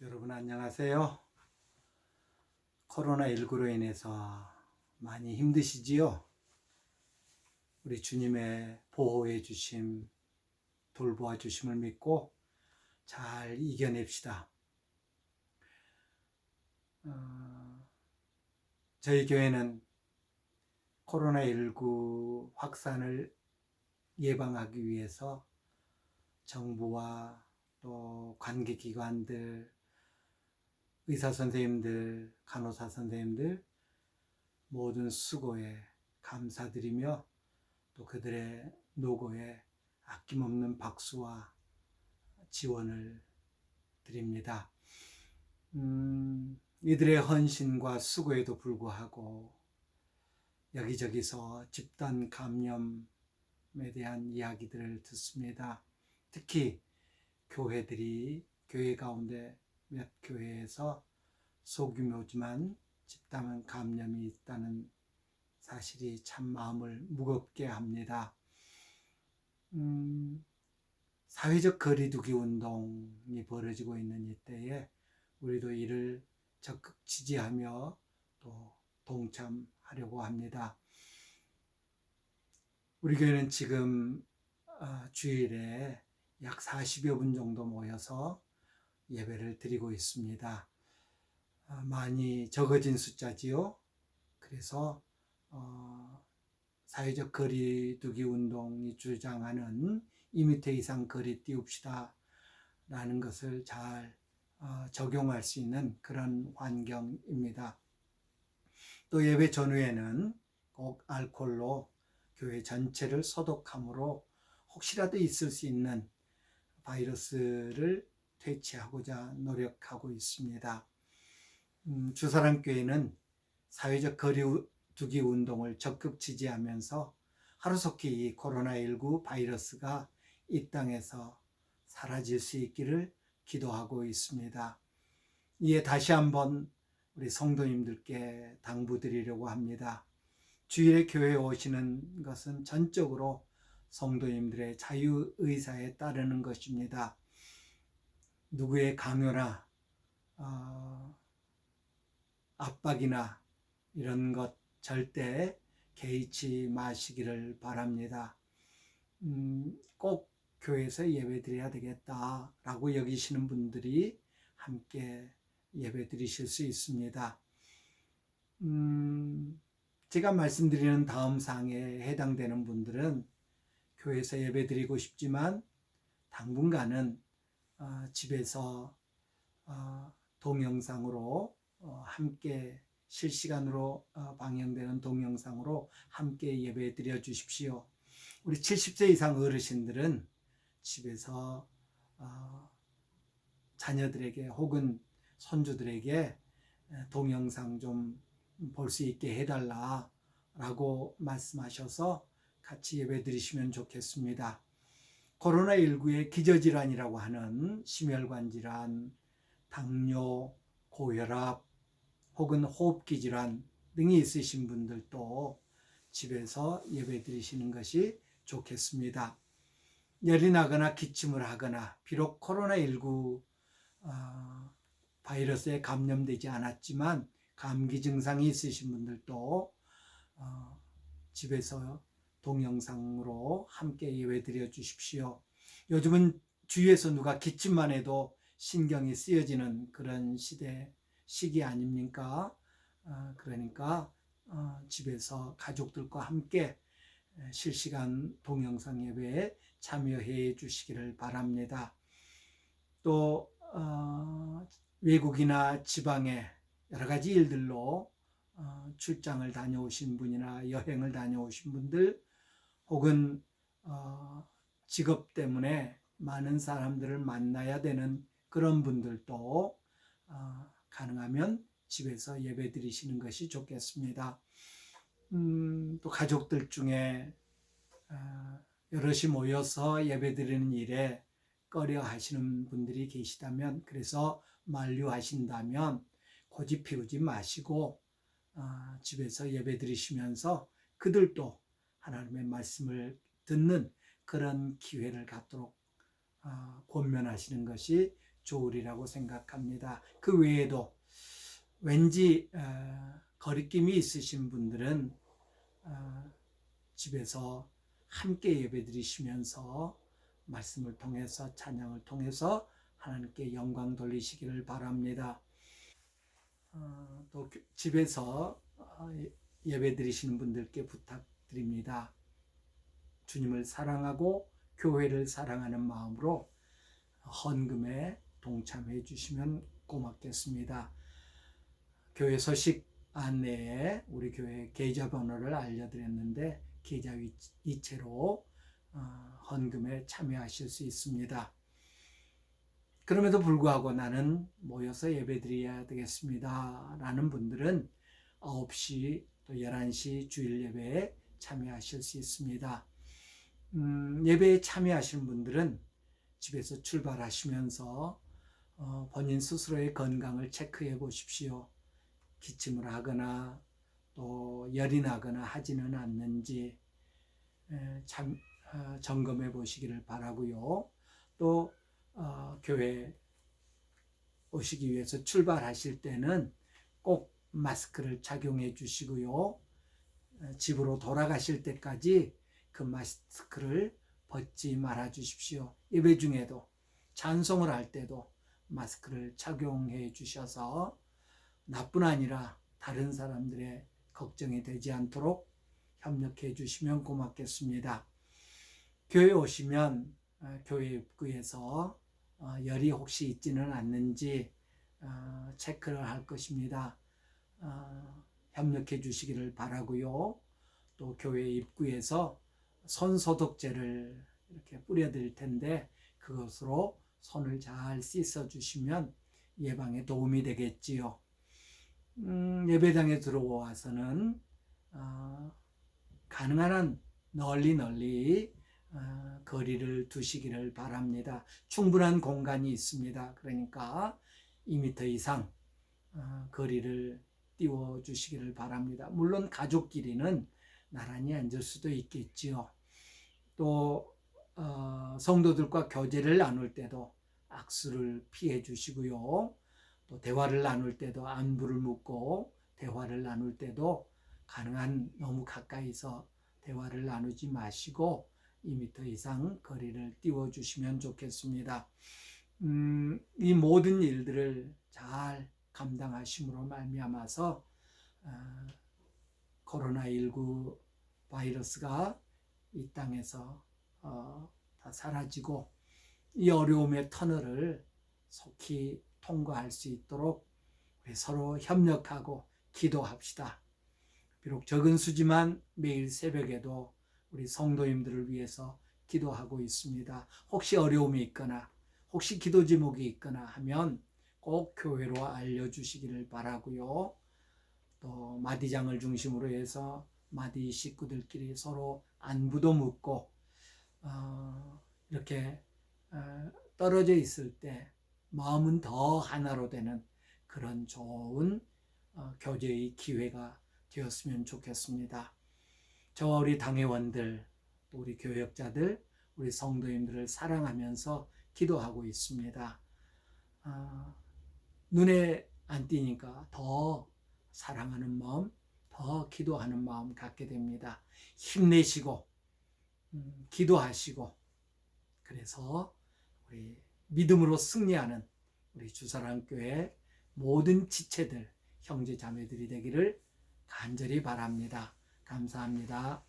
여러분 안녕하세요. 코로나19로 인해서 많이 힘드시지요? 우리 주님의 보호해 주심, 돌보아 주심을 믿고 잘 이겨냅시다. 어, 저희 교회는 코로나19 확산을 예방하기 위해서 정부와 또 관계기관들, 의사 선생님들, 간호사 선생님들 모든 수고에 감사드리며 또 그들의 노고에 아낌없는 박수와 지원을 드립니다. 음, 이들의 헌신과 수고에도 불구하고 여기저기서 집단 감염에 대한 이야기들을 듣습니다. 특히 교회들이 교회 가운데 몇 교회에서 소규모지만 집단 감염이 있다는 사실이 참 마음을 무겁게 합니다. 음, 사회적 거리두기 운동이 벌어지고 있는 이때에 우리도 이를 적극 지지하며 또 동참하려고 합니다. 우리 교회는 지금 어, 주일에 약 40여 분 정도 모여서 예배를 드리고 있습니다. 아, 많이 적어진 숫자지요. 그래서 어, 사회적 거리두기 운동이 주장하는 2m 이상 거리 띄웁시다 라는 것을 잘 어, 적용할 수 있는 그런 환경입니다. 또 예배 전후에는 꼭 알코올로 교회 전체를 소독함으로 혹시라도 있을 수 있는 바이러스를 퇴치하고자 노력하고 있습니다. 음, 주사랑교회는 사회적 거리두기 운동을 적극 지지하면서 하루속히 이 코로나19 바이러스가 이 땅에서 사라질 수 있기를 기도하고 있습니다. 이에 다시 한번 우리 성도님들께 당부드리려고 합니다. 주일에 교회에 오시는 것은 전적으로 성도님들의 자유의사에 따르는 것입니다. 누구의 강요나 어, 압박이나 이런 것 절대 개의치 마시기를 바랍니다. 음, 꼭 교회에서 예배 드려야 되겠다라고 여기시는 분들이 함께 예배 드리실 수 있습니다. 음, 제가 말씀드리는 다음 사항에 해당되는 분들은 교회에서 예배 드리고 싶지만 당분간은 어, 집에서 어, 동영상으로 어, 함께 실시간으로 어, 방영되는 동영상으로 함께 예배 드려 주십시오. 우리 70세 이상 어르신들은 집에서 어, 자녀들에게 혹은 손주들에게 동영상 좀 볼 수 있게 해달라라고 말씀하셔서 같이 예배 드리시면 좋겠습니다. 코로나19의 기저질환이라고 하는 심혈관 질환, 당뇨, 고혈압 혹은 호흡기 질환 등이 있으신 분들도 집에서 예배 드리시는 것이 좋겠습니다. 열이 나거나 기침을 하거나 비록 코로나19 어, 바이러스에 감염되지 않았지만 감기 증상이 있으신 분들도 어, 집에서 동영상으로 함께 예배 드려 주십시오. 요즘은 주위에서 누가 기침만 해도 신경이 쓰여지는 그런 시대, 시기 아닙니까? 어, 그러니까 어, 집에서 가족들과 함께 실시간 동영상 예배에 참여해 주시기를 바랍니다. 또 어, 외국이나 지방에 여러 가지 일들로 어, 출장을 다녀오신 분이나 여행을 다녀오신 분들 혹은 어, 직업 때문에 많은 사람들을 만나야 되는 그런 분들도 어, 가능하면 집에서 예배 드리시는 것이 좋겠습니다. 음, 또 가족들 중에 어, 여럿이 모여서 예배 드리는 일에 꺼려 하시는 분들이 계시다면 그래서 만류하신다면 고집 피우지 마시고 어, 집에서 예배 드리시면서 그들도 하나님의 말씀을 듣는 그런 기회를 갖도록 어, 권면하시는 것이 좋으리라고 생각합니다. 그 외에도 왠지 어, 거리낌이 있으신 분들은 어, 집에서 함께 예배드리시면서 말씀을 통해서 찬양을 통해서 하나님께 영광 돌리시기를 바랍니다. 어, 또 교- 집에서 어, 예- 예배드리시는 분들께 부탁 드립니다. 주님을 사랑하고 교회를 사랑하는 마음으로 헌금에 동참해 주시면 고맙겠습니다. 교회 소식 안내에 우리 교회 계좌 번호를 알려드렸는데 계좌 위- 이체로 어, 헌금에 참여하실 수 있습니다. 그럼에도 불구하고 나는 모여서 예배드려야 되겠습니다. 라는 분들은 9시 또 11시 주일 예배에 참여하실 수 있습니다. 음, 예배에 참여하시는 분들은 집에서 출발하시면서 어, 본인 스스로의 건강을 체크해 보십시오. 기침을 하거나 또 열이 나거나 하지는 않는지 에, 참, 어, 점검해 보시기를 바라고요. 또 어, 교회 오시기 위해서 출발하실 때는 꼭 마스크를 착용해 주시고요. 어, 집으로 돌아가실 때까지 그 마스크를 벗지 말아 주십시오. 예배 중에도 찬송을 할 때도 마스크를 착용해 주셔서 나뿐 아니라 다른 사람들의 걱정이 되지 않도록 협력해 주시면 고맙겠습니다. 교회 오시면 어, 교회 입구에서 어, 열이 혹시 있지는 않는지 어, 체크를 할 것입니다. 어, 협력해 주시기를 바라고요. 또 교회 입구에서 손 소독제를 이렇게 뿌려드릴 텐데 그것으로 손을 잘 씻어 주시면 예방에 도움이 되겠지요. 음, 예배당에 들어와서는 어, 가능한 한 널리 널리 어, 거리를 두시기를 바랍니다. 충분한 공간이 있습니다. 그러니까 2m 이상 어, 거리를 띄워 주시기를 바랍니다. 물론 가족끼리는 나란히 앉을 수도 있겠지요. 또 어, 성도들과 교제를 나눌 때도 악수를 피해 주시고요. 또 대화를 나눌 때도 안부를 묻고 대화를 나눌 때도 가능한 너무 가까이서 대화를 나누지 마시고 2m 이상 거리를 띄워 주시면 좋겠습니다. 음, 이 모든 일들을 잘 감당하심으로 말미암아서 어, 코로나19 바이러스가 이 땅에서 어, 다 사라지고 이 어려움의 터널을 속히 통과할 수 있도록 우리 서로 협력하고 기도합시다. 비록 적은 수지만 매일 새벽에도 우리 성도님들을 위해서 기도하고 있습니다. 혹시 어려움이 있거나 혹시 기도 제목이 있거나 하면 꼭 교회로 알려주시기를 바라고요. 또 마디장을 중심으로 해서 마디 식구들끼리 서로 안부도 묻고 어, 이렇게 어, 떨어져 있을 때 마음은 더 하나로 되는 그런 좋은 어, 교제의 기회가 되었으면 좋겠습니다. 저와 우리 당회원들, 또 우리 교역자들, 우리 성도님들을 사랑하면서 기도하고 있습니다. 어, 눈에 안 띄니까 더 사랑하는 마음, 더 기도하는 마음 갖게 됩니다. 힘내시고, 음, 기도하시고, 그래서 우리 믿음으로 승리하는 우리 주사랑교회 모든 지체들, 형제 자매들이 되기를 간절히 바랍니다. 감사합니다.